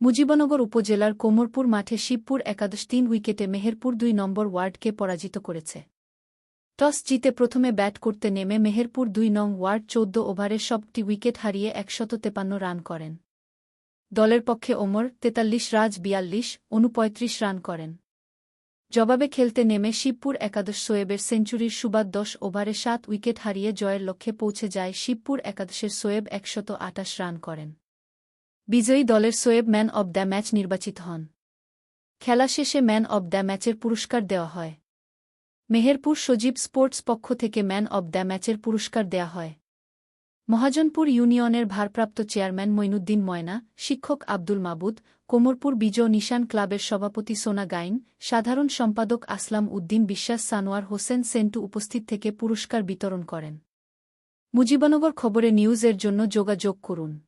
মুজিবনগর উপজেলার কোমরপুর মাঠে শিবপুর একাদশ তিন উইকেটে মেহেরপুর দুই নম্বর ওয়ার্ডকে পরাজিত করেছে। টস জিতে প্রথমে ব্যাট করতে নেমে মেহেরপুর দুই নং ওয়ার্ড চৌদ্দ ওভারে সবটি উইকেট হারিয়ে একশত তেপান্ন রান করেন। দলের পক্ষে ওমর তেতাল্লিশ, রাজ বিয়াল্লিশ অনুপঁয়ত্রিশ রান করেন। জবাবে খেলতে নেমে শিবপুর একাদশ সোয়েবের সেঞ্চুরির সুবাদ দশ ওভারে সাত উইকেট হারিয়ে জয়ের লক্ষ্যে পৌঁছে যায় শিবপুর একাদশের সোয়েব একশত আটাশ রান করেন। বিজয়ী দলের Shoaib man of the match নির্বাচিত হন। খেলা শেষে ম্যান অব দ্য ম্যাচের পুরস্কার দেওয়া হয়। মেহেরপুর সজীব স্পোর্টস পক্ষ থেকে ম্যান অব দ্য ম্যাচের পুরস্কার দেয়া হয়। মহাজনপুর ইউনিয়নের ভারপ্রাপ্ত চেয়ারম্যান মইনুদ্দিন ময়না, শিক্ষক আব্দুল মাবুদ, কোমরপুর বিজয় নিশান ক্লাবের সভাপতি সোনা গাইন, সাধারণ সম্পাদক আসলাম উদ্দিন বিশ্বাস সানোয়ার হোসেন সেন্টু উপস্থিত থেকে পুরস্কার বিতরণ করেন। মুজিবনগর খবরে নিউজের জন্য যোগাযোগ করুন।